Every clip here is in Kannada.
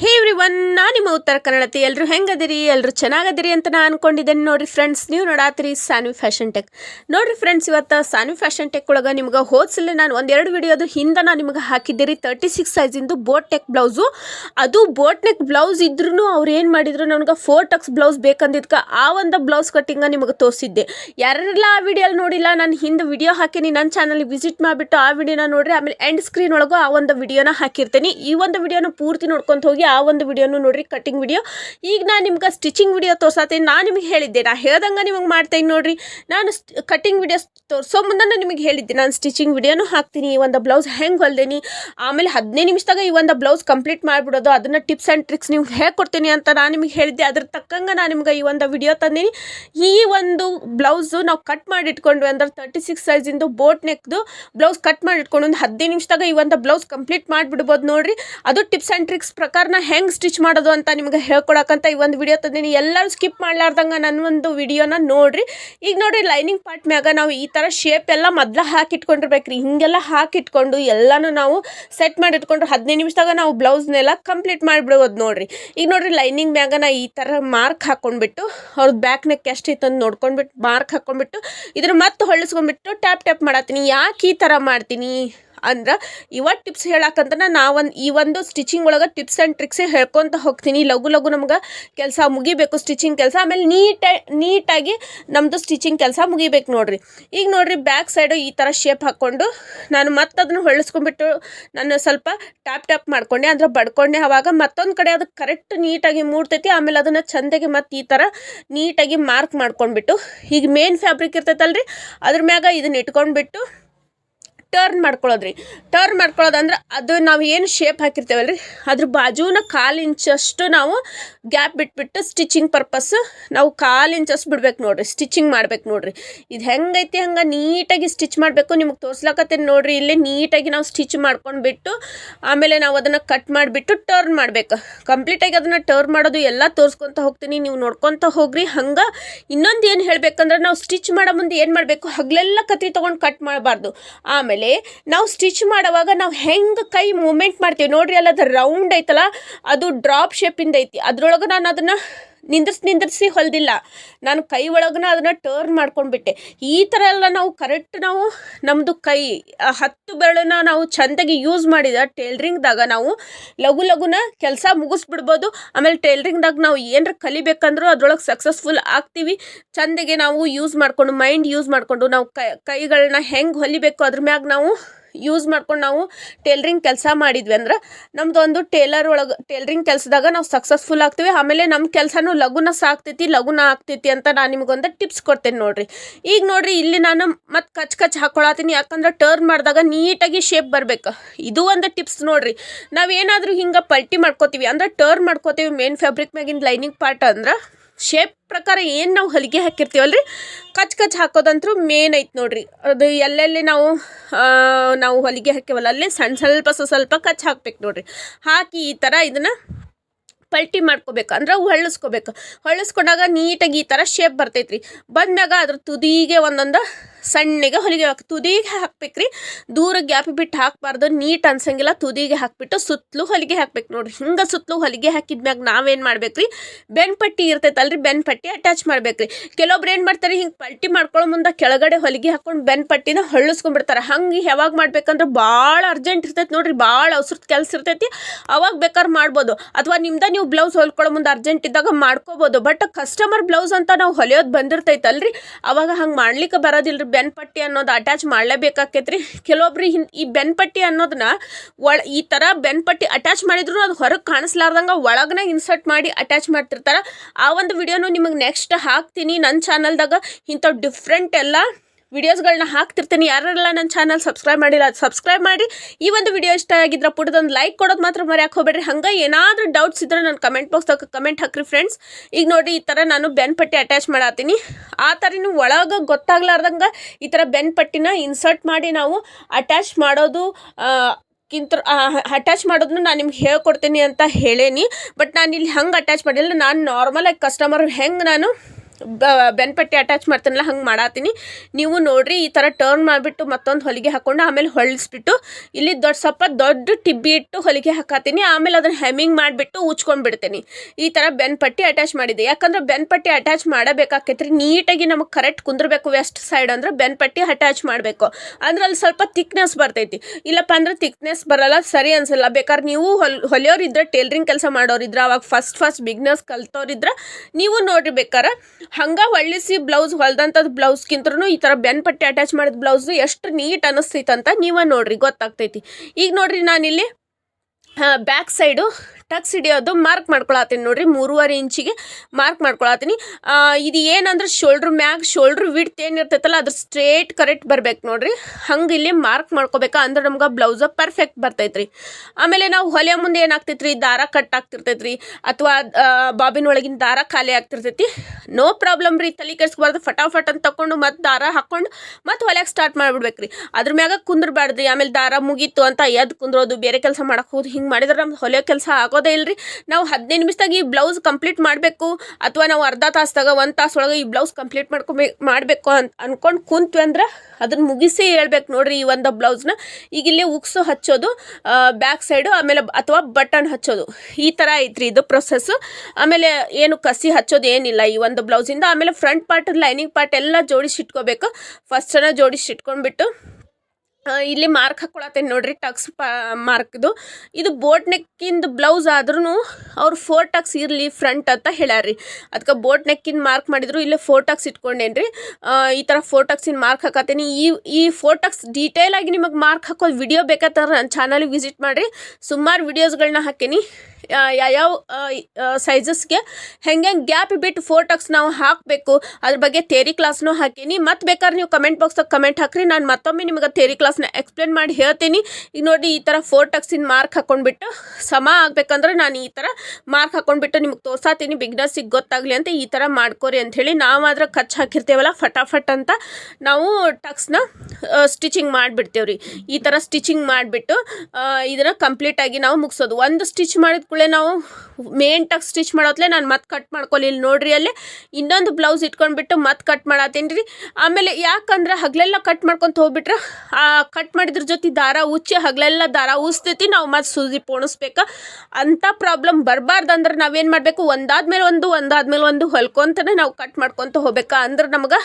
ಹೇ ಎವ್ರಿ ಒನ್ ನಾ ನಿಮ್ಮ ಉತ್ತರ ಕನ್ನಡತಿ. ಎಲ್ಲರೂ ಹೆಂಗದಿರಿ? ಎಲ್ಲರೂ ಚೆನ್ನಾಗದಿರಿ ಅಂತ ನಾನು ಅನ್ಕೊಂಡಿದ್ದೇನೆ ನೋಡಿರಿ ಫ್ರೆಂಡ್ಸ್ ನೀವು ನೋಡಾತ್ರಿ ಸಾನ್ವಿ ಫ್ಯಾಷನ್ ಟೆಕ್ ನೋಡಿರಿ ಫ್ರೆಂಡ್ಸ್ ಇವತ್ತು ಸಾನ್ವಿ ಫ್ಯಾಷನ್ ಟೆಕ್ ಒಳಗೆ ನಿಮ್ಗೆ ಹೋದ್ಸಲ ನಾನು ಒಂದೆರಡು ವಿಡಿಯೋದು ಹಿಂದೆ ನಾನು ನಿಮ್ಗೆ ಹಾಕಿದ್ದೀರಿ. ತರ್ಟಿ ಸಿಕ್ಸ್ ಸೈಜಿಂದು ಬೋಟ್ ಟೆಕ್ ಬ್ಲೌಸು ಅದು ಬೋಟ್ ನೆಕ್ ಬ್ಲೌಸ್ ಇದ್ರೂ ಅವ್ರು ಏನು ಮಾಡಿದ್ರು? ನನಗೆ ಫೋರ್ ಟಕ್ಸ್ ಬ್ಲೌಸ್ ಬೇಕಂದಿದ್ಕ ಆ ಒಂದು ಬ್ಲೌಸ್ ಕಟ್ಟಿಂಗ ನಿಮಗೆ ತೋರಿಸಿದ್ದೆ. ಯಾರೆಲ್ಲ ಆ ವಿಡಿಯೋ ನೋಡಿಲ್ಲ, ನಾನು ಹಿಂದೆ ವಿಡಿಯೋ ಹಾಕೀನಿ. ನನ್ನ ಚಾನಲ್ಗೆ ವಿಸಿಟ್ ಮಾಡಿಬಿಟ್ಟು ಆ ವಿಡಿಯೋನ ನೋಡಿರಿ. ಆಮೇಲೆ ಎಂಡ್ ಸ್ಕ್ರೀನ್ ಒಳಗೂ ಆ ಒಂದು ವಿಡಿಯೋನ ಹಾಕಿರ್ತೀನಿ. ಈ ಒಂದು ವಿಡಿಯೋನ ಪೂರ್ತಿ ನೋಡ್ಕೊಂತ ಹೋಗಿ ಆ ಒಂದು ವಿಡಿಯೋನು ನೋಡ್ರಿ ಕಟ್ಟಿಂಗ್ ವಿಡಿಯೋ ಈಗ ನಾನು ನಿಮ್ಗೆ ಸ್ಟಿಚಿಂಗ್ ವಿಡಿಯೋ ತೋರ್ಸತ್ತೀನಿ ನಾನು ನಿಮಗೆ ಹೇಳಿದ್ದೆ, ನಾ ಹೇಳ್ದಂಗೆ ನಿಮಗೆ ಮಾಡ್ತೇನೆ ನೋಡ್ರಿ. ನಾನು ಕಟ್ಟಿಂಗ್ ವಿಡಿಯೋ ತೋರಿಸೋ ಮುಂದೆ ನಿಮಗೆ ಹೇಳಿದ್ದೆ, ನಾನು ಸ್ಟಿಚಿಂಗ್ ವಿಡಿಯೋನು ಹಾಕ್ತೀನಿ, ಈ ಒಂದು ಬ್ಲೌಸ್ ಹೆಂಗೆ ಹೊಲ್ದೇನಿ, ಆಮೇಲೆ ಹದಿನೈದು ನಿಮಿಷದಾಗ ಈ ಒಂದು ಬ್ಲೌಸ್ ಕಂಪ್ಲೀಟ್ ಮಾಡಿಬಿಡೋದು, ಅದನ್ನು ಟಿಪ್ಸ್ ಆ್ಯಂಡ್ ಟ್ರಿಕ್ಸ್ ನೀವು ಹೇಳ್ಕೊಡ್ತೀನಿ ಅಂತ ನಾನು ನಿಮಗೆ ಹೇಳಿದ್ದೆ. ಅದ್ರ ತಕ್ಕಂಗೆ ನಾನು ನಿಮ್ಗೆ ಈ ಒಂದು ವಿಡಿಯೋ ತಂದೀನಿ. ಈ ಒಂದು ಬ್ಲೌಸು ನಾವು ಕಟ್ ಮಾಡಿ ಇಟ್ಕೊಂಡ್ವಿ ಅಂದ್ರೆ ತರ್ಟಿ ಸಿಕ್ಸ್ ಸೈಜಿಂದು ಬೋಟ್ ನೆಕ್ದು ಬ್ಲೌಸ್ ಕಟ್ ಮಾಡಿ ಇಟ್ಕೊಂಡು ಒಂದು ಹದಿನೈದು ನಿಮಿಷದಾಗ ಈ ಒಂದು ಬ್ಲೌಸ್ ಕಂಪ್ಲೀಟ್ ಮಾಡಿಬಿಡ್ಬೋದು ನೋಡ್ರಿ. ಅದು ಟಿಪ್ಸ್ ಆ್ಯಂಡ್ ಟ್ರಿಕ್ಸ್ ಪ್ರಕಾರ ನಾ ಹೆಂಗೆ ಸ್ಟಿಚ್ ಮಾಡೋದು ಅಂತ ನಿಮ್ಗೆ ಹೇಳ್ಕೊಡಕ್ಕಂತ ಈ ಒಂದು ವಿಡಿಯೋ ತಂದೀನಿ. ಎಲ್ಲರೂ ಸ್ಕಿಪ್ ಮಾಡ್ಲಾರ್ದಂಗೆ ನನ್ನ ಒಂದು ವಿಡಿಯೋನ ನೋಡ್ರಿ. ಈಗ ನೋಡಿರಿ ಲೈನಿಂಗ್ ಪಾರ್ಟ್ ಮ್ಯಾಗ ನಾವು ಈ ಥರ ಶೇಪ್ ಎಲ್ಲ ಮೊದ್ಲು ಹಾಕಿಟ್ಕೊಂಡಿರ್ಬೇಕ್ರಿ. ಹೀಗೆಲ್ಲ ಹಾಕಿಟ್ಕೊಂಡು ಎಲ್ಲನೂ ನಾವು ಸೆಟ್ ಮಾಡಿಟ್ಕೊಂಡ್ರೆ ಹದಿನೈದು ನಿಮಿಷದಾಗ ನಾವು ಬ್ಲೌಸ್ನೆಲ್ಲ ಕಂಪ್ಲೀಟ್ ಮಾಡಿಬಿಡ್ಬೋದು ನೋಡ್ರಿ. ಈಗ ನೋಡ್ರಿ ಲೈನಿಂಗ್ ಮ್ಯಾಗ ನಾ ಈ ಥರ ಮಾರ್ಕ್ ಹಾಕ್ಕೊಂಡ್ಬಿಟ್ಟು ಅವ್ರದ್ದು ಬ್ಯಾಕ್ ನೆಕ್ ಎಷ್ಟೈತೆ ಅಂತ ನೋಡ್ಕೊಂಡ್ಬಿಟ್ಟು ಮಾರ್ಕ್ ಹಾಕ್ಕೊಂಡ್ಬಿಟ್ಟು ಇದ್ರ ಮತ್ತೆ ಹೊಳಿಸ್ಕೊಂಡ್ಬಿಟ್ಟು ಟ್ಯಾಪ್ ಟ್ಯಾಪ್ ಮಾಡತ್ತೀನಿ. ಯಾಕೆ ಈ ಥರ ಮಾಡ್ತೀನಿ? ಅಂದ್ರೆ ಇವ ಟಿಪ್ಸ್ ಹೇಳಕ್ಕಂತ ನಾವೊಂದು ಈ ಒಂದು ಸ್ಟಿಚಿಂಗ್ ಒಳಗೆ ಟಿಪ್ಸ್ ಆ್ಯಂಡ್ ಟ್ರಿಕ್ಸೇ ಹೇಳ್ಕೊತ ಹೋಗ್ತೀನಿ. ಲಘು ಲಘು ನಮ್ಗೆ ಕೆಲಸ ಮುಗಿಬೇಕು ಸ್ಟಿಚಿಂಗ್ ಕೆಲಸ. ಆಮೇಲೆ ನೀಟಾಗಿ ನೀಟಾಗಿ ನಮ್ಮದು ಸ್ಟಿಚಿಂಗ್ ಕೆಲಸ ಮುಗಿಬೇಕು ನೋಡ್ರಿ. ಈಗ ನೋಡಿರಿ ಬ್ಯಾಕ್ ಸೈಡು ಈ ಥರ ಶೇಪ್ ಹಾಕ್ಕೊಂಡು ನಾನು ಮತ್ತೆ ಅದನ್ನು ಹೊಳಿಸ್ಕೊಂಡ್ಬಿಟ್ಟು ನಾನು ಸ್ವಲ್ಪ ಟ್ಯಾಪ್ ಟ್ಯಾಪ್ ಮಾಡ್ಕೊಂಡೆ. ಅಂದ್ರೆ ಬಡ್ಕೊಂಡೆ ಅವಾಗ ಮತ್ತೊಂದು ಕಡೆ ಅದು ಕರೆಕ್ಟ್ ನೀಟಾಗಿ ಮೂಡ್ತೈತಿ. ಆಮೇಲೆ ಅದನ್ನು ಚಂದಗೆ ಮತ್ತು ಈ ಥರ ನೀಟಾಗಿ ಮಾರ್ಕ್ ಮಾಡ್ಕೊಂಡ್ಬಿಟ್ಟು ಈಗ ಮೇನ್ ಫ್ಯಾಬ್ರಿಕ್ ಇರ್ತೈತಲ್ರಿ ಅದ್ರ ಮ್ಯಾಗ ಇದನ್ನ ಇಟ್ಕೊಂಡ್ಬಿಟ್ಟು ಟರ್ನ್ ಮಾಡ್ಕೊಳ್ಳೋದ್ರಿ. ಟರ್ನ್ ಮಾಡ್ಕೊಳ್ಳೋದಂದ್ರೆ ಅದು ನಾವು ಏನು ಶೇಪ್ ಹಾಕಿರ್ತೇವಲ್ಲ ರೀ ಅದ್ರ ಬಾಜುನ ಕಾಲು ಇಂಚಷ್ಟು ನಾವು ಗ್ಯಾಪ್ ಬಿಟ್ಬಿಟ್ಟು ಸ್ಟಿಚಿಂಗ್ ಪರ್ಪಸ್ ನಾವು ಕಾಲು ಇಂಚಷ್ಟು ಬಿಡ್ಬೇಕು ನೋಡ್ರಿ. ಸ್ಟಿಚಿಂಗ್ ಮಾಡ್ಬೇಕು ನೋಡ್ರಿ. ಇದು ಹೆಂಗೈತಿ ಹಂಗೆ ನೀಟಾಗಿ ಸ್ಟಿಚ್ ಮಾಡಬೇಕು ನಿಮಗೆ ತೋರ್ಸ್ಲಕತ್ತೇನೆ ನೋಡ್ರಿ. ಇಲ್ಲಿ ನೀಟಾಗಿ ನಾವು ಸ್ಟಿಚ್ ಮಾಡ್ಕೊಂಡ್ಬಿಟ್ಟು ಆಮೇಲೆ ನಾವು ಅದನ್ನು ಕಟ್ ಮಾಡಿಬಿಟ್ಟು ಟರ್ನ್ ಮಾಡ್ಬೇಕು. ಕಂಪ್ಲೀಟಾಗಿ ಅದನ್ನು ಟರ್ನ್ ಮಾಡೋದು ಎಲ್ಲ ತೋರಿಸ್ಕೊತ ಹೋಗ್ತೀನಿ. ನೀವು ನೋಡ್ಕೊತ ಹೋಗ್ರಿ. ಹಂಗೆ ಇನ್ನೊಂದು ಏನು ಹೇಳಬೇಕಂದ್ರೆ ನಾವು ಸ್ಟಿಚ್ ಮಾಡೋ ಮುಂದೆ ಏನು ಮಾಡಬೇಕು? ಹಗಲೆಲ್ಲ ಕತ್ರಿ ತೊಗೊಂಡು ಕಟ್ ಮಾಡಬಾರ್ದು. ಆಮೇಲೆ ನಾವು ಸ್ಟಿಚ್ ಮಾಡೋವಾಗ ನಾವು ಹೆಂಗೆ ಕೈ ಮೂಮೆಂಟ್ ಮಾಡ್ತೀವಿ. ನೋಡ್ರಿ ಅಲ್ಲ, ಅದು ರೌಂಡ್ ಐತಲ್ಲ, ಅದು ಡ್ರಾಪ್ ಶೇಪಿಂದ ಐತಿ. ಅದ್ರೊಳಗೆ ನಾನು ಅದನ್ನು ನಿಂದ್ರಿಸಿ ನಿಂದ್ರಿಸಿ ಹೊಲ್ದಿಲ್ಲ. ನಾನು ಕೈ ಒಳಗನ ಅದನ್ನು ಟರ್ನ್ ಮಾಡ್ಕೊಂಡ್ಬಿಟ್ಟೆ. ಈ ಥರ ಎಲ್ಲ ನಾವು ಕರೆಕ್ಟ್ ನಾವು ನಮ್ಮದು ಕೈ ಹತ್ತು ಬೆರಳನ್ನ ನಾವು ಚೆಂದಾಗಿ ಯೂಸ್ ಮಾಡಿದ ಟೇಲ್ರಿಂಗ್ದಾಗ ನಾವು ಲಘು ಲಘುನ ಕೆಲಸ ಮುಗಿಸ್ಬಿಡ್ಬೋದು. ಆಮೇಲೆ ಟೇಲ್ರಿಂಗ್ದಾಗ ನಾವು ಏನರ ಕಲಿಬೇಕಂದ್ರೂ ಅದ್ರೊಳಗೆ ಸಕ್ಸಸ್ಫುಲ್ ಆಗ್ತೀವಿ. ಚಂದಗೆ ನಾವು ಯೂಸ್ ಮಾಡಿಕೊಂಡು ಮೈಂಡ್ ಯೂಸ್ ಮಾಡಿಕೊಂಡು ನಾವು ಕೈಗಳನ್ನ ಹೆಂಗೆ ಹೊಲಿಬೇಕು ಅದ್ರ ಮ್ಯಾಗ ನಾವು ಯೂಸ್ ಮಾಡ್ಕೊಂಡು ನಾವು ಟೇಲ್ರಿಂಗ್ ಕೆಲಸ ಮಾಡಿದ್ವಿ ಅಂದ್ರೆ ನಮ್ದು ಟೇಲರ್ ಒಳಗೆ ಟೇಲ್ರಿಂಗ್ ಕೆಲಸದಾಗ ನಾವು ಸಕ್ಸಸ್ಫುಲ್ ಆಗ್ತೀವಿ. ಆಮೇಲೆ ನಮ್ಮ ಕೆಲಸನೂ ಲಘುನ ಸಾಕ್ತೈತಿ, ಲಘುನ ಆಗ್ತೈತಿ ಅಂತ ನಾನು ನಿಮಗೊಂದು ಟಿಪ್ಸ್ ಕೊಡ್ತೇನೆ ನೋಡ್ರಿ. ಈಗ ನೋಡ್ರಿ ಇಲ್ಲಿ ನಾನು ಮತ್ತೆ ಕಚ್ ಕಚ್ ಹಾಕ್ಕೊಳತೀನಿ ಯಾಕಂದ್ರೆ ಟರ್ನ್ ಮಾಡಿದಾಗ ನೀಟಾಗಿ ಶೇಪ್ ಬರ್ಬೇಕು. ಇದು ಒಂದು ಟಿಪ್ಸ್ ನೋಡ್ರಿ. ನಾವೇನಾದರೂ ಹಿಂಗೆ ಪಲ್ಟಿ ಮಾಡ್ಕೋತೀವಿ, ಅಂದ್ರೆ ಟರ್ನ್ ಮಾಡ್ಕೋತೀವಿ ಮೇನ್ ಫ್ಯಾಬ್ರಿಕ್ ಮ್ಯಾಗಿನ ಲೈನಿಂಗ್ ಪಾರ್ಟ್ ಅಂದ್ರೆ. ಶೇಪ್ ಪ್ರಕಾರ ಏನು ನಾವು ಹೊಲಿಗೆ ಹಾಕಿರ್ತೀವಲ್ರಿ? ಕಚ್ ಕಚ್ ಹಾಕೋದಂತೂ ಮೇನ್ ಐತೆ ನೋಡ್ರಿ. ಅದು ಎಲ್ಲೆಲ್ಲಿ ನಾವು ನಾವು ಹೊಲಿಗೆ ಹಾಕಿವಲ್ಲ ಅಲ್ಲಿ ಸಣ್ಣ ಸ್ವಲ್ಪ ಸ್ವ- ಸ್ವಲ್ಪ ಕಚ್ ಹಾಕ್ಬೇಕು ನೋಡ್ರಿ. ಹಾಕಿ ಈ ಥರ ಇದನ್ನು ಪಲ್ಟಿ ಮಾಡ್ಕೋಬೇಕು. ಅಂದ್ರೆ ಹೊಳ್ಳಿಸ್ಕೋಬೇಕು ಹೊಳ್ಳಿಸ್ಕೊಂಡಾಗ ನೀಟಾಗಿ ಈ ಥರ ಶೇಪ್ ಬರ್ತೈತ್ರಿ. ಬಂದಾಗ ಅದ್ರ ತುದಿಗೆ ಒಂದೊಂದು ಸಣ್ಣಗೆ ಹೊಲಿಗೆ ಹಾಕಿ, ತುದಿಗೆ ಹಾಕ್ಬೇಕ್ರಿ. ದೂರ ಗ್ಯಾಪ್ ಬಿಟ್ಟು ಹಾಕಬಾರ್ದು, ನೀಟ್ ಅನ್ಸಂಗಿಲ್ಲ, ತುದಿಗೆ ಹಾಕ್ಬಿಟ್ಟು ಸುತ್ತಲೂ ಹೊಲಿಗೆ ಹಾಕ್ಬೇಕು ನೋಡ್ರಿ. ಹಿಂಗೆ ಸುತ್ತಲೂ ಹೊಲಿಗೆ ಹಾಕಿದ್ಮ್ಯಾಗ ನಾವೇನು ಮಾಡ್ಬೇಕ್ರಿ? ಬೆನ್ ಪಟ್ಟಿ ಇರ್ತೈತಲ್ರಿ, ಬೆನ್ ಪಟ್ಟಿ ಅಟ್ಯಾಚ್ ಮಾಡ್ಬೇಕ್ರಿ. ಕೆಲವೊಬ್ರು ಏನು ಮಾಡ್ತಾರೆ, ಹಿಂಗೆ ಪಲ್ಟಿ ಮಾಡ್ಕೊಳ್ಳೋ ಮುಂದೆ ಕೆಳಗಡೆ ಹೊಲಿಗೆ ಹಾಕೊಂಡು ಬೆನ್ ಪಟ್ಟಿನ ಹೊಳ್ಳಿಸ್ಕೊಂಡ್ಬಿಡ್ತಾರೆ. ಹಂಗೆ ಯಾವಾಗ ಮಾಡ್ಬೇಕಂದ್ರೆ ಭಾಳ ಅರ್ಜೆಂಟ್ ಇರ್ತೈತೆ ನೋಡ್ರಿ ಭಾಳ ಅವಸರದ ಕೆಲಸ ಇರ್ತೈತಿ. ಅವಾಗ ಬೇಕಾದ್ರೆ ಮಾಡ್ಬೋದು. ಅಥವಾ ನಿಮ್ದ ನೀವು ಬ್ಲೌಸ್ ಹೊಲ್ಕೊಳ್ಳೋ ಮುಂದೆ ಅರ್ಜೆಂಟ್ ಇದ್ದಾಗ ಮಾಡ್ಕೋಬೋದು. ಬಟ್ ಕಸ್ಟಮರ್ ಬ್ಲೌಸ್ ಅಂತ ನಾವು ಹೊಲಿಯೋದು ಬಂದಿರ್ತೈತಲ್ರಿ, ಅವಾಗ ಹಂಗೆ ಮಾಡ್ಲಿಕ್ಕೆ ಬರೋದಿಲ್ಲ ಬೆನ್ ಪಟ್ಟಿ ಅನ್ನೋದು ಅಟ್ಯಾಚ್ ಮಾಡಲೇಬೇಕಾಕೈತ್ರಿ? ಕೆಲವೊಬ್ರು ಹಿನ್ ಈ ಬೆನ್ಪಟ್ಟಿ ಅನ್ನೋದನ್ನ ಒಳ ಈ ಥರ ಬೆನ್ಪಟ್ಟಿ ಅಟ್ಯಾಚ್ ಮಾಡಿದ್ರು ಅದು ಹೊರಗೆ ಕಾಣಿಸ್ಲಾರ್ದಂಗೆ ಒಳಗನೆ ಇನ್ಸರ್ಟ್ ಮಾಡಿ ಅಟ್ಯಾಚ್ ಮಾಡ್ತಿರ್ತಾರೆ. ಆ ಒಂದು ವಿಡಿಯೋನು ನಿಮಗೆ ನೆಕ್ಸ್ಟ್ ಹಾಕ್ತೀನಿ. ನನ್ನ ಚಾನಲ್ದಾಗ ಇಂಥವು ಡಿಫ್ರೆಂಟ್ ಎಲ್ಲ ವಿಡಿಯೋಸ್ಗಳನ್ನ ಹಾಕ್ತಿರ್ತೀನಿ. ಯಾರೆಲ್ಲ ನನ್ನ ಚಾನಲ್ ಸಬ್ಸ್ಕ್ರೈಬ್ ಮಾಡಿಲ್ಲ, ಅದು ಸಬ್ಸ್ಕ್ರೈಬ್ ಮಾಡಿ. ಈ ಒಂದು ವಿಡಿಯೋ ಇಷ್ಟ ಆಗಿದ್ರೆ ಪುಟ್ಟದೊಂದು ಲೈಕ್ ಕೊಡೋದು ಮಾತ್ರ ಮರ್ಯಾಕೆ ಹೋಗ್ಬೇಡ್ರಿ. ಹಂಗೆ ಏನಾದರೂ ಡೌಟ್ಸ್ ಇದ್ರೆ ನಾನು ಕಮೆಂಟ್ ಬಾಕ್ಸ್ದಾಗ ಕಮೆಂಟ್ ಹಾಕ್ರಿ ಫ್ರೆಂಡ್ಸ್ ಈಗ ನೋಡಿ, ಈ ಥರ ನಾನು ಬೆನ್ ಪಟ್ಟಿ ಅಟ್ಯಾಚ್ ಮಾಡತ್ತೀನಿ ಆ ಥರ ನೀವು ಒಳಗೆ ಗೊತ್ತಾಗ್ಲಾರ್ದಂಗೆ ಈ ಥರ ಬೆನ್ ಪಟ್ಟಿನ ಇನ್ಸರ್ಟ್ ಮಾಡಿ ನಾವು ಅಟ್ಯಾಚ್ ಮಾಡೋದು ಕಿಂತ ಅಟ್ಯಾಚ್ ಮಾಡೋದನ್ನು ನಾನು ನಿಮ್ಗೆ ಹೇಳ್ಕೊಡ್ತೀನಿ ಅಂತ ಹೇಳೇನಿ. ಬಟ್ ನಾನು ಇಲ್ಲಿ ಹಂಗೆ ಅಟ್ಯಾಚ್ ಮಾಡಿಲ್ಲ. ನಾನು ನಾರ್ಮಲಾಗಿ ಕಸ್ಟಮರ್ ಹೆಂಗೆ ನಾನು ಬೆನ್ಪಟ್ಟಿ ಅಟ್ಯಾಚ್ ಮಾಡ್ತೀನಲ್ಲ, ಹಂಗೆ ಮಾಡಾತೀನಿ. ನೀವು ನೋಡ್ರಿ, ಈ ಥರ ಟರ್ನ್ ಮಾಡಿಬಿಟ್ಟು ಮತ್ತೊಂದು ಹೊಲಿಗೆ ಹಾಕ್ಕೊಂಡು ಆಮೇಲೆ ಹೊಳಿಸ್ಬಿಟ್ಟು ಇಲ್ಲಿ ದೊಡ್ಡ ಸ್ವಲ್ಪ ದೊಡ್ಡ ಟಿಬ್ಬಿ ಇಟ್ಟು ಹೊಲಿಗೆ ಹಾಕತ್ತೀನಿ ಆಮೇಲೆ ಅದನ್ನು ಹೆಮ್ಮಿಂಗ್ ಮಾಡಿಬಿಟ್ಟು ಉಚ್ಕೊಂಡು ಬಿಡ್ತೀನಿ ಈ ಥರ ಬೆನ್ಪಟ್ಟಿ ಅಟ್ಯಾಚ್ ಮಾಡಿದೆ. ಯಾಕಂದ್ರೆ ಬೆನ್ಪಟ್ಟಿ ಅಟ್ಯಾಚ್ ಮಾಡಬೇಕಾಕೈತ್ರಿ, ನೀಟಾಗಿ ನಮಗೆ ಕರೆಕ್ಟ್ ಕುಂದ್ರಬೇಕು ವೆಸ್ಟ್ ಸೈಡ್ ಅಂದ್ರೆ ಬೆನ್ಪಟ್ಟಿ ಅಟ್ಯಾಚ್ ಮಾಡಬೇಕು. ಅಂದ್ರೆ ಅಲ್ಲಿ ಸ್ವಲ್ಪ ತಿಕ್ನೆಸ್ ಬರ್ತೈತಿ. ಇಲ್ಲಪ್ಪ ಅಂದ್ರೆ ತಿಕ್ನೆಸ್ ಬರಲ್ಲ, ಸರಿ ಅನ್ಸಲ್ಲ. ಬೇಕಾದ್ರೆ ನೀವು ಹೊಲ್ ಹೊಲಿಯೋರಿದ್ರೆ ಟೇಲ್ರಿಂಗ್ ಕೆಲಸ ಮಾಡೋರಿದ್ರೆ ಅವಾಗ ಫಸ್ಟ್ ಫಸ್ಟ್ ಬಿಗ್ನೆಸ್ ಕಲ್ತೋರಿದ್ರೆ ನೀವು ನೋಡ್ರಿ ಬೇಕಾರೆ ಹಂಗೆ ಹೊಳ್ಳಿಸಿ ಬ್ಲೌಸ್ ಹೊಲ್ದಂಥದ್ದು ಬ್ಲೌಸ್ಗಿಂತರೂ ಈ ಥರ ಬೆನ್ ಪಟ್ಟಿ ಅಟ್ಯಾಚ್ ಮಾಡಿದ ಬ್ಲೌಸ್ ಎಷ್ಟು ನೀಟ್ ಅನಿಸ್ತೈತೆ ಅಂತ ನೀವ ನೋಡ್ರಿ, ಗೊತ್ತಾಗ್ತೈತಿ. ಈಗ ನೋಡ್ರಿ ನಾನಿಲ್ಲಿ ಬ್ಯಾಕ್ ಸೈಡು ಟಕ್ಸ್ ಹಿಡಿಯೋದು ಮಾರ್ಕ್ ಮಾಡ್ಕೊಳತ್ತೀನಿ ನೋಡ್ರಿ, ಮೂರುವರೆ ಇಂಚಿಗೆ ಮಾರ್ಕ್ ಮಾಡ್ಕೊಳತ್ತೀನಿ. ಇದು ಏನಂದ್ರೆ ಶೋಲ್ಡ್ರ್ ಮ್ಯಾಗ್ ಶೋಲ್ಡ್ರ್ ವಿಡ್ತ್ ಏನಿರ್ತೈತಲ್ಲ, ಅದ್ರ ಸ್ಟ್ರೇಟ್ ಕರೆಕ್ಟ್ ಬರ್ಬೇಕು ನೋಡ್ರಿ. ಹಂಗೆ ಇಲ್ಲಿ ಮಾರ್ಕ್ ಮಾಡ್ಕೋಬೇಕಾ ಅಂದ್ರೆ ನಮ್ಗೆ ಬ್ಲೌಸ ಪರ್ಫೆಕ್ಟ್ ಬರ್ತೈತ್ರಿ. ಆಮೇಲೆ ನಾವು ಹೊಲೆ ಮುಂದೆ ಏನಾಗ್ತೈತ್ರಿ, ದಾರ ಕಟ್ ಆಗ್ತಿರ್ತೈತ್ರಿ, ಅಥವಾ ಬಾಬಿನ ಒಳಗಿನ ದಾರ ಖಾಲಿ ಆಗ್ತಿರ್ತೈತಿ. ನೋ ಪ್ರಾಬ್ಲಮ್ ರೀ, ತಲೆ ಕೆಡಿಸ್ಕೋಬಾರ್ದು, ಫಟಾಫಟ್ ಅಂತ ತಕೊಂಡು ಮತ್ತೆ ದಾರ ಹಾಕೊಂಡು ಮತ್ತೆ ಹೊಲಿಯಕ್ಕೆ ಸ್ಟಾರ್ಟ್ ಮಾಡ್ಬಿಡ್ಬೇಕ್ರಿ ಅದ್ರ ಮ್ಯಾಗ ಕುಂದ್ರಬಾರ್ದು ಆಮೇಲೆ ದಾರ ಮುಗೀತು ಅಂತ ಎದ್ದು ಕುಂದ್ರೋದು, ಬೇರೆ ಕೆಲಸ ಮಾಡಕ್ಕೆ ಹೋದು ಹಿಂಗೆ ಮಾಡಿದ್ರೆ ನಮ್ದು ಹೊಲಿಯೋ ಕೆಲಸ ಆಗೋದೇ ಇಲ್ರಿ. ನಾವು ಹದಿನೈದು ನಿಮಿಷದಾಗ ಈ ಬ್ಲೌಸ್ ಕಂಪ್ಲೀಟ್ ಮಾಡಬೇಕು, ಅಥವಾ ನಾವು ಅರ್ಧ ತಾಸ್ದಾಗ, ಒಂದು ತಾಸು ಒಳಗೆ ಈ ಬ್ಲೌಸ್ ಕಂಪ್ಲೀಟ್ ಮಾಡ್ಕೊಬೇಕು ಮಾಡಬೇಕು ಅಂತ ಅನ್ಕೊಂಡು ಕುಂತ್ವಿ ಅಂದ್ರೆ ಅದನ್ನ ಮುಗಿಸಿ ಹೇಳ್ಬೇಕು ನೋಡ್ರಿ ಈ ಒಂದು ಬ್ಲೌಸ್ನ. ಈಗ ಇಲ್ಲಿ ಉಕ್ಸು ಹಚ್ಚೋದು ಬ್ಯಾಕ್ ಸೈಡು, ಆಮೇಲೆ ಅಥವಾ ಬಟನ್ ಹಚ್ಚೋದು. ಈ ಥರ ಐತ್ರಿ ಇದು ಪ್ರೊಸೆಸ್ಸು ಆಮೇಲೆ ಏನು ಕಸಿ ಹಚ್ಚೋದು ಏನಿಲ್ಲ, ಈ ಒಂದು ಬ್ಲೌಸಿಂದ ಆಮೇಲೆ ಫ್ರಂಟ್ ಪಾರ್ಟ್ ಲೈನಿಂಗ್ ಪಾರ್ಟ್ ಎಲ್ಲ ಜೋಡಿಸಿ ಇಟ್ಕೋಬೇಕು. ಫಸ್ಟ್ ಇಲ್ಲಿ ಮಾರ್ಕ್ ಹಾಕ್ಕೊಳತ್ತೇನೆ ನೋಡ್ರಿ, ಟಕ್ಸ್ ಪಾ, ಮಾರ್ಕ್ದು. ಇದು ಬೋಟ್ ನೆಕ್ಕಿಂದ ಬ್ಲೌಸ್ ಆದ್ರೂ ಅವ್ರು ಫೋರ್ ಟಕ್ಸ್ ಇರಲಿ ಫ್ರಂಟ್ ಅಂತ ಹೇಳ್ಯಾರ್ರಿ. ಅದಕ್ಕೆ ಬೋಟ್ ನೆಕ್ಕಿನ ಮಾರ್ಕ್ ಮಾಡಿದ್ರು, ಇಲ್ಲೇ ಫೋರ್ ಟಕ್ಸ್ ಇಟ್ಕೊಂಡೇನ್ರಿ. ಈ ಥರ ಫೋರ್ ಟಕ್ಸಿನ ಮಾರ್ಕ್ ಹಾಕತ್ತೇನೆ. ಈ ಈ ಫೋರ್ ಟಕ್ಸ್ ಆಗಿ ನಿಮಗೆ ಮಾರ್ಕ್ ಹಾಕೋದು ವಿಡಿಯೋ ಬೇಕಾದ್ರೆ ನನ್ನ ಚಾನಲ್ಗೆ ವಿಸಿಟ್ ಮಾಡಿರಿ. ಸುಮಾರು ವಿಡಿಯೋಸ್ಗಳನ್ನ ಹಾಕೀನಿ. ಯಾವ್ಯಾವ ಸೈಜಸ್ಗೆ ಹೆಂಗೆ ಗ್ಯಾಪ್ ಬಿಟ್ಟು ಫೋರ್ ಟಕ್ಸ್ ನಾವು ಹಾಕಬೇಕು, ಅದ್ರ ಬಗ್ಗೆ ಥೇರಿ ಕ್ಲಾಸ್ನೂ ಹಾಕೀನಿ. ಮತ್ತು ಬೇಕಾದ್ರೆ ನೀವು ಕಮೆಂಟ್ ಬಾಕ್ಸ್ದಾಗ ಕಮೆಂಟ್ ಹಾಕ್ರಿ. ನಾನು ಮತ್ತೊಮ್ಮೆ ನಿಮಗೆ ಥೇರಿ ಕ್ಲಾಸ್ನ ಎಕ್ಸ್ಪ್ಲೇನ್ ಮಾಡಿ ಹೇಳ್ತೀನಿ. ಈಗ ನೋಡಿ, ಈ ಥರ ಫೋರ್ ಟಕ್ಸಿನ ಮಾರ್ಕ್ ಹಾಕೊಂಡ್ಬಿಟ್ಟು ಸಮ ಆಗಬೇಕಂದ್ರೆ ನಾನು ಈ ಥರ ಮಾರ್ಕ್ ಹಾಕೊಂಡ್ಬಿಟ್ಟು ನಿಮ್ಗೆ ತೋರ್ಸಾತೀನಿ. ಬಿಗ್ನರ್ಸಿಗೆ ಗೊತ್ತಾಗಲಿ ಅಂತ ಈ ಥರ ಮಾಡ್ಕೋರಿ ಅಂಥೇಳಿ ನಾವಾದ್ರೆ ಖರ್ಚು ಹಾಕಿರ್ತೇವಲ್ಲ, ಫಟಾಫಟ್ ಅಂತ ನಾವು ಟಕ್ಸ್ನ ಸ್ಟಿಚಿಂಗ್ ಮಾಡಿಬಿಡ್ತೇವ್ರಿ. ಈ ಥರ ಸ್ಟಿಚಿಂಗ್ ಮಾಡಿಬಿಟ್ಟು ಇದನ್ನು ಕಂಪ್ಲೀಟಾಗಿ ನಾವು ಮುಗಿಸೋದು. ಒಂದು ಸ್ಟಿಚ್ ಮಾಡಿದ ಕೂಡಲೇ ನಾವು ಮೇನ್ ಟಕ್ ಸ್ಟಿಚ್ ಮಾಡೋತ್ಲೆ ನಾನು ಮತ್ತೆ ಕಟ್ ಮಾಡ್ಕೊಲಿಲ್ಲ ನೋಡ್ರಿ ಅಲ್ಲೇ ಇನ್ನೊಂದು ಬ್ಲೌಸ್ ಇಟ್ಕೊಂಡ್ಬಿಟ್ಟು ಮತ್ತೆ ಕಟ್ ಮಾಡತ್ತೀನಿ ರೀ ಆಮೇಲೆ ಯಾಕಂದ್ರೆ ಹಗಲೆಲ್ಲ ಕಟ್ ಮಾಡ್ಕೊಂತ ಹೋಗ್ಬಿಟ್ರೆ ಆ ಕಟ್ ಮಾಡಿದ್ರ ಜೊತೆ ದಾರ ಉಚ್ಚಿ, ಹಗಲೆಲ್ಲ ದಾರ ಉಸ್ತೈತಿ ನಾವು ಮತ್ತೆ ಸೂಜಿ ಪೋಣಿಸ್ಬೇಕು. ಅಂಥ ಪ್ರಾಬ್ಲಮ್ ಬರಬಾರ್ದು ಅಂದ್ರೆ ನಾವೇನು ಮಾಡಬೇಕು? ಒಂದಾದ್ಮೇಲೆ ಒಂದು ಒಂದಾದ್ಮೇಲೆ ಒಂದು ಹೊಲ್ಕೊಂತನೇ ನಾವು ಕಟ್ ಮಾಡ್ಕೊತ ಹೋಗ್ಬೇಕಾ. ಅಂದ್ರೆ ನಮ್ಗೆ,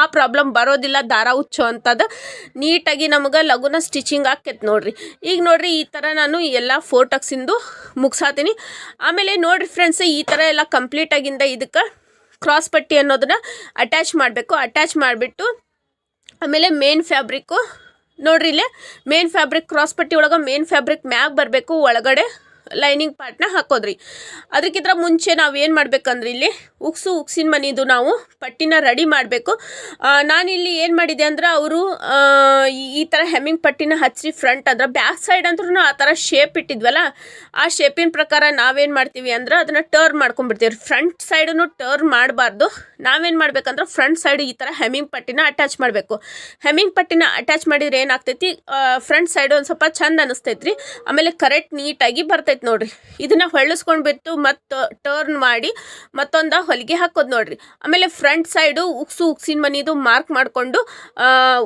ಆ ಪ್ರಾಬ್ಲಮ್ ಬರೋದಿಲ್ಲ ದಾರ ಉಚ್ಚೋ ಅಂಥದ್ದು ನೀಟಾಗಿ ನಮ್ಗೆ ಲಘುನ ಸ್ಟಿಚಿಂಗ್ ಆಕೈತೆ ನೋಡ್ರಿ. ಈಗ ನೋಡ್ರಿ ಈ ಥರ ನಾನು ಎಲ್ಲ ಫೋರ್ ಟಕ್ಸಿಂದು ಮುಗ್ಸಾತೀನಿ. ಆಮೇಲೆ ನೋಡ್ರಿ ಫ್ರೆಂಡ್ಸ್ ಈ ಥರ ಎಲ್ಲ ಕಂಪ್ಲೀಟ್ ಆಗಿಂದ ಇದಕ್ಕೆ ಕ್ರಾಸ್ ಪಟ್ಟಿ ಅನ್ನೋದನ್ನ ಅಟ್ಯಾಚ್ ಮಾಡಬೇಕು. ಅಟ್ಯಾಚ್ ಮಾಡಿಬಿಟ್ಟು ಆಮೇಲೆ ಮೇನ್ ಫ್ಯಾಬ್ರಿಕ್ಕು ನೋಡ್ರಿ ಇಲ್ಲೇ ಮೇನ್ ಫ್ಯಾಬ್ರಿಕ್ ಕ್ರಾಸ್ ಪಟ್ಟಿ ಒಳಗೆ ಮೇನ್ ಫ್ಯಾಬ್ರಿಕ್ ಮ್ಯಾಗ್ ಬರಬೇಕು ಒಳಗಡೆ. ಲೈನಿಂಗ್ ಪಾರ್ಟ್ನ ಹಾಕೋದ್ರಿ. ಅದಕ್ಕಿಂತ ಮುಂಚೆ ನಾವು ಏನು ಮಾಡ್ಬೇಕಂದ್ರೆ ಇಲ್ಲಿ ಉಕ್ಸು ಉಕ್ಸಿನ ಮನಿದು ನಾವು ಪಟ್ಟಿನ ರೆಡಿ ಮಾಡಬೇಕು. ನಾನಿಲ್ಲಿ ಏನು ಮಾಡಿದೆ ಅಂದ್ರೆ ಅವರು ಈ ಥರ ಹೆಮ್ಮಿಂಗ್ ಪಟ್ಟಿನ ಹಚ್ಚಿ ಫ್ರಂಟ್, ಅಂದ್ರೆ ಬ್ಯಾಕ್ ಸೈಡ್ ಅಂದ್ರೂ ಆ ಥರ ಶೇಪ್ ಇಟ್ಟಿದ್ವಲ್ಲ, ಆ ಶೇಪಿನ ಪ್ರಕಾರ ನಾವೇನು ಮಾಡ್ತೀವಿ ಅಂದ್ರೆ ಅದನ್ನು ಟರ್ನ್ ಮಾಡ್ಕೊಂಡ್ಬಿಡ್ತೀವಿ ಫ್ರಂಟ್ ಸೈಡನ್ನು ಟರ್ನ್ ಮಾಡಬಾರ್ದು. ನಾವೇನು ಮಾಡ್ಬೇಕಂದ್ರೆ ಫ್ರಂಟ್ ಸೈಡ್ ಈ ಥರ ಹೆಮ್ಮಿಂಗ್ ಪಟ್ಟಿನ ಅಟ್ಯಾಚ್ ಮಾಡಬೇಕು. ಹೆಮ್ಮಿಂಗ್ ಪಟ್ಟಿನ ಅಟ್ಯಾಚ್ ಮಾಡಿದ್ರೆ ಏನಾಗ್ತೈತಿ ಫ್ರಂಟ್ ಸೈಡ್ ಒಂದು ಸ್ವಲ್ಪ ಚಂದ ಅನಿಸ್ತೈತ್ರಿ. ಆಮೇಲೆ ಕರೆಕ್ಟ್ ನೀಟಾಗಿ ಬರ್ತೈತಿ ನೋಡ್ರಿ. ಇದನ್ನ ಹೊಳ್ಳಿಸ್ಕೊಂಡ್ಬಿಟ್ಟು ಮತ್ತು ಟರ್ನ್ ಮಾಡಿ ಮತ್ತೊಂದು ಹೊಲಿಗೆ ಹಾಕೋದು ನೋಡ್ರಿ. ಆಮೇಲೆ ಫ್ರಂಟ್ ಸೈಡು ಉಕ್ಸು ಉಕ್ಸಿನ ಮನಿದು ಮಾರ್ಕ್ ಮಾಡಿಕೊಂಡು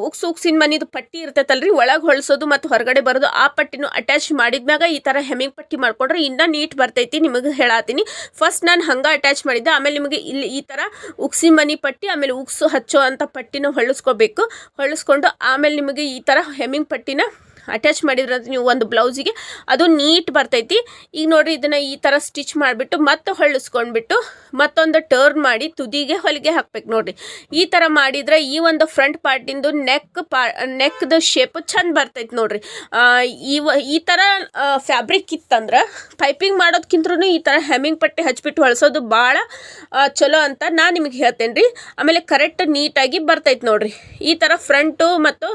ಉಕ್ಸು ಉಕ್ಸಿನ ಮನಿದು ಪಟ್ಟಿ ಇರ್ತೈತಲ್ರಿ. ಒಳಗೆ ಹೊಳ್ಸೋದು ಮತ್ತು ಹೊರಗಡೆ ಬರೋದು ಆ ಪಟ್ಟಿನೂ ಅಟ್ಯಾಚ್ ಮಾಡಿದ್ಮ್ಯಾಗ ಈ ಥರ ಹೆಮ್ಮಿಂಗ್ ಪಟ್ಟಿ ಮಾಡ್ಕೊಂಡ್ರೆ ಇನ್ನೂ ನೀಟ್ ಬರ್ತೈತಿ ನಿಮಗೆ ಹೇಳತ್ತೀನಿ ಫಸ್ಟ್ ನಾನು ಹಂಗೆ ಅಟ್ಯಾಚ್ ಮಾಡಿದ್ದೆ. ಆಮೇಲೆ ನಿಮಗೆ ಇಲ್ಲಿ ಈ ಥರ ಉಕ್ಸಿ ಮನಿ ಪಟ್ಟಿ, ಆಮೇಲೆ ಉಕ್ಸು ಹಚ್ಚೋ ಅಂಥ ಪಟ್ಟಿನ ಹೊಳ್ಳಿಸ್ಕೋಬೇಕು ಹೊಳ್ಳಿಸ್ಕೊಂಡು ಆಮೇಲೆ ನಿಮಗೆ ಈ ಥರ ಹೆಮಿಂಗ್ ಪಟ್ಟಿನ ಅಟ್ಯಾಚ್ ಮಾಡಿದ್ರೆ ನೀವು ಒಂದು ಬ್ಲೌಸಿಗೆ. ಅದು ನೀಟ್ ಬರ್ತೈತಿ. ಈಗ ನೋಡಿರಿ ಇದನ್ನು ಈ ಥರ ಸ್ಟಿಚ್ ಮಾಡಿಬಿಟ್ಟು ಮತ್ತೆ ಹೊಳ್ಳಿಸ್ಕೊಂಡ್ಬಿಟ್ಟು ಮತ್ತೊಂದು ಟರ್ನ್ ಮಾಡಿ ತುದಿಗೆ ಹೊಲಿಗೆ ಹಾಕ್ಬೇಕು ನೋಡಿರಿ. ಈ ಥರ ಮಾಡಿದ್ರೆ ಈ ಒಂದು ಫ್ರಂಟ್ ಪಾರ್ಟಿಂದು ನೆಕ್ ಪಾ ನೆಕ್ದು ಶೇಪ್ ಚಂದ ಬರ್ತೈತಿ ನೋಡಿರಿ. ಈ ಈ ಥರ ಫ್ಯಾಬ್ರಿಕ್ ಇತ್ತಂದ್ರೆ ಪೈಪಿಂಗ್ ಮಾಡೋದ್ಕಿಂತ್ರೂ ಈ ಥರ ಹೆಮ್ಮಿಂಗ್ ಪಟ್ಟಿ ಹಚ್ಬಿಟ್ಟು ಹೊಳ್ಸೋದು ಭಾಳ ಚಲೋ ಅಂತ ನಾನು ನಿಮಗೆ ಹೇಳ್ತೇನೆ ರೀ ಆಮೇಲೆ ಕರೆಕ್ಟ್ ನೀಟಾಗಿ ಬರ್ತೈತಿ ನೋಡಿರಿ. ಈ ಥರ ಫ್ರಂಟು ಮತ್ತು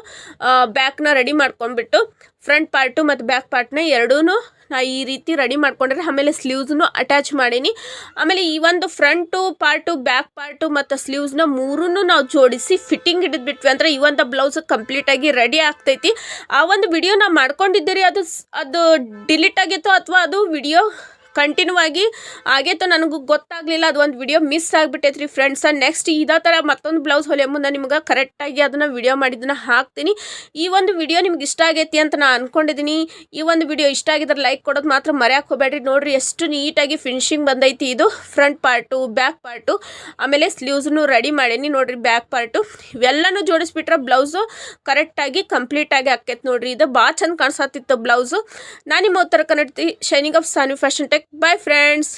ಬ್ಯಾಕ್ನ ರೆಡಿ ಮಾಡ್ಕೊಂಡ್ಬಿಟ್ಟು ಫ್ರಂಟ್ ಪಾರ್ಟು ಮತ್ತು ಬ್ಯಾಕ್ ಪಾರ್ಟ್ನ ಎರಡೂ ನಾ ಈ ರೀತಿ ರೆಡಿ ಮಾಡ್ಕೊಂಡ್ರೆ ಆಮೇಲೆ ಸ್ಲೀವ್ಸ್ನು ಅಟ್ಯಾಚ್ ಮಾಡೀನಿ. ಆಮೇಲೆ ಈ ಒಂದು ಫ್ರಂಟು ಪಾರ್ಟು, ಬ್ಯಾಕ್ ಪಾರ್ಟು ಮತ್ತು ಸ್ಲೀವ್ಸ್ನ ಮೂರೂ ನಾವು ಜೋಡಿಸಿ ಫಿಟ್ಟಿಂಗ್ ಹಿಡಿದ್ಬಿಟ್ವಿ ಅಂದರೆ ಈ ಒಂದು ಬ್ಲೌಸ್ ಕಂಪ್ಲೀಟಾಗಿ ರೆಡಿ ಆಗ್ತೈತಿ. ಆ ಒಂದು ವಿಡಿಯೋ ನಾವು ಮಾಡ್ಕೊಂಡಿದ್ದೀರಿ, ಅದು ಅದು ಡಿಲೀಟ್ ಆಗಿತ್ತು ಅಥವಾ ಅದು ವಿಡಿಯೋ ಕಂಟಿನ್ಯೂ ಆಗಿ ಆಗೇತೋ ನನಗೂ ಗೊತ್ತಾಗಲಿಲ್ಲ, ಅದು ಒಂದು ವಿಡಿಯೋ ಮಿಸ್ ಆಗಿಬಿಟ್ಟೈತ್ರಿ ಫ್ರೆಂಡ್ಸ ನೆಕ್ಸ್ಟ್ ಇದೇ ಥರ ಮತ್ತೊಂದು ಬ್ಲೌಸ್ ಹೊಲಿಯೋ ಮುಂದೆ ನಿಮ್ಗೆ ಕರೆಕ್ಟಾಗಿ ಅದನ್ನು ವಿಡಿಯೋ ಮಾಡಿದ್ದನ್ನ ಹಾಕ್ತೀನಿ. ಈ ಒಂದು ವಿಡಿಯೋ ನಿಮ್ಗೆ ಇಷ್ಟ ಆಗೈತಿ ಅಂತ ನಾನು ಅಂದ್ಕೊಂಡಿದ್ದೀನಿ ಈ ಒಂದು ವಿಡಿಯೋ ಇಷ್ಟ ಆಗಿದ್ರೆ ಲೈಕ್ ಕೊಡೋದು ಮಾತ್ರ ಮರೆಯಕ್ಕೆ ಹೋಗ್ಬೇಡ್ರಿ. ನೋಡ್ರಿ ಎಷ್ಟು ನೀಟಾಗಿ ಫಿನಿಶಿಂಗ್ ಬಂದೈತಿ ಇದು. ಫ್ರಂಟ್ ಪಾರ್ಟು ಬ್ಯಾಕ್ ಪಾರ್ಟು ಆಮೇಲೆ ಸ್ಲೀವ್ಸ್ನು ರೆಡಿ ಮಾಡೀನಿ. ನೋಡಿರಿ ಬ್ಯಾಕ್ ಪಾರ್ಟು ಇವೆಲ್ಲನೂ ಜೋಡಿಸ್ಬಿಟ್ರೆ ಬ್ಲೌಸು ಕರೆಕ್ಟಾಗಿ ಕಂಪ್ಲೀಟಾಗಿ ಆಕೈತೆ ನೋಡಿರಿ. ಇದು ಭಾಳ ಚಂದ ಕಾಣಿಸತ್ತಿತ್ತು ಬ್ಲೌಸು ನಾನು ನಿಮ್ಮ ಉತ್ತರ ಕನ್ನಡತಿ shining of Sani fashion tech bye friends